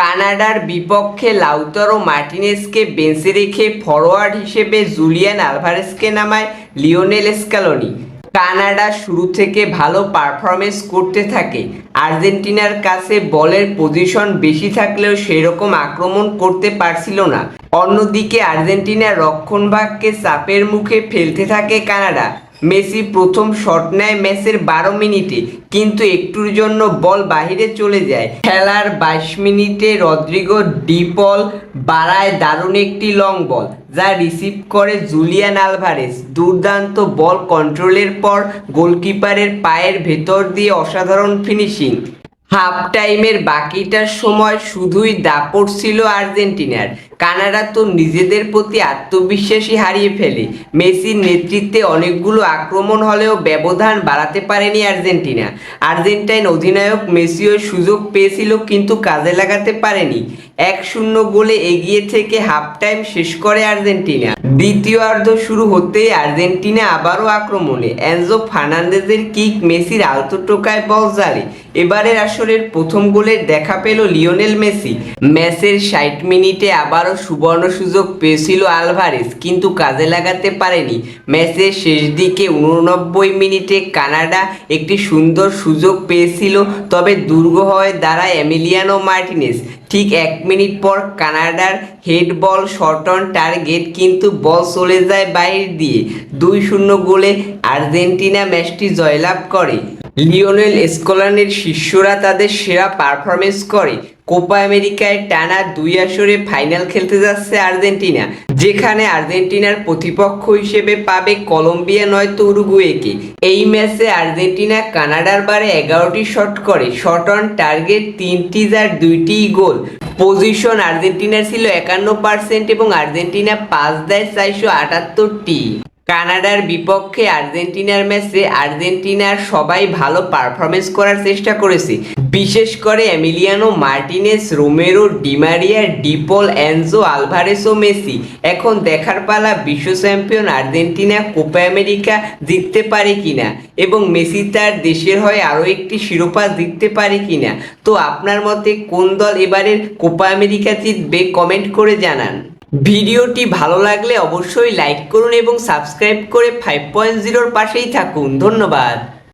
কানাডার বিপক্ষে লাউতারো মার্টিনেসকে বেঞ্চে রেখে ফরোয়ার্ড হিসেবে জুলিয়ান আলভারেসকে নামায় লিওনেল স্ক্যালোনি কানাডা শুরু থেকে ভালো পারফরমেন্স করতে থাকে। আর্জেন্টিনার কাছে বলের পজিশন বেশি থাকলেও সেরকম আক্রমণ করতে পারছিল না। অন্যদিকে আর্জেন্টিনার রক্ষণভাগকে চাপের মুখে ফেলতে থাকে কানাডা। মেসি প্রথম শট নেয় ম্যাচের বারো মিনিটে, কিন্তু একটুর জন্য বল বাহিরে চলে যায়। খেলার বাইশ মিনিটে রদ্রিগো ডিপল বাড়ায় দারুণ একটি লং বল যা রিসিভ করে জুলিয়ান আলভারেস দুর্দান্ত বল কন্ট্রোলের পর গোলকিপারের পায়ের ভেতর দিয়ে অসাধারণ ফিনিশিং হাফ টাইমের বাকিটার সময় শুধুই দাপট ছিল আর্জেন্টিনার। কানাডা তো নিজেদের প্রতি আত্মবিশ্বাসী হারিয়ে ফেলে। মেসির নেতৃত্বে অনেকগুলো আক্রমণ হলেও ব্যবধান বাড়াতে পারেনি আর্জেন্টিনা। আর্জেন্টাইন অধিনায়ক মেসিও সুযোগ পেয়েছিল কিন্তু কাজে লাগাতে পারেনি। এক শূন্য গোলে এগিয়ে থেকে হাফ টাইম শেষ করে আর্জেন্টিনা। দ্বিতীয়ার্ধ শুরু হতেই আর্জেন্টিনা আবারও আক্রমণে। এনজো ফার্নান্দেজের কিক মেসির আলতো টোকায় বল জালে এবারের আসরের প্রথম গোলের দেখা পেল লিওনেল মেসি। ম্যাচের ষাট মিনিটে আবারও সুবর্ণ সুযোগ পেয়েছিল আলভারেজ, কিন্তু কাজে লাগাতে পারেনি। ম্যাচের শেষ দিকে উননব্বই মিনিটে কানাডা একটি সুন্দর সুযোগ পেয়েছিল, তবে দুর্গ হয়ে দাঁড়ায় এমিলিয়ানো মার্টিনেস ঠিক এক মিনিট পর কানাডার head ball shot on target, কিন্তু বল চলে যায় বাইরে দিয়ে। দুই শূন্য গোলে আর্জেন্টিনা ম্যাচটি জয়লাভ করে। লিওনেল স্কলানের শিষ্যরা তাদের সেরা পারফরমেন্স করে। কোপা আমেরিকায় টানা দুই আসরে ফাইনাল খেলতে যাচ্ছে আর্জেন্টিনা, যেখানে আর্জেন্টিনার প্রতিপক্ষ হিসেবে পাবে কলম্বিয়া, নয়তো উরুগুয়েকে। এই ম্যাচে আর্জেন্টিনা কানাডার বারে এগারোটি শট করে। শট অন টার্গেট তিনটি যার দুইটি গোল পজিশন আর্জেন্টিনার ছিল একান্ন পার্সেন্ট এবং আর্জেন্টিনা পাঁচ দেয় চারশো আটাত্তরটি। কানাডার বিপক্ষে আর্জেন্টিনার ম্যাচে আর্জেন্টিনার সবাই ভালো পারফরমেন্স করার চেষ্টা করেছে। বিশেষ করে Emiliano Martinez, Romero Di Maria De Paul Enzo, Alvarez, Messi. এখন দেখার পালা বিশ্ব চ্যাম্পিয়ন আর্জেন্টিনা কোপা আমেরিকা জিততে পারে কিনা এবং মেসি তার দেশের হয়ে আরও একটি শিরোপা জিততে পারে কিনা। তো আপনার মতে কোন দল এবারের কোপা আমেরিকা জিতবে কমেন্ট করে জানান। ভিডিওটি ভালো লাগলে অবশ্যই লাইক করুন এবং সাবস্ক্রাইব করে ফাইভ পয়েন্ট জিরোর পাশেই থাকুন। ধন্যবাদ।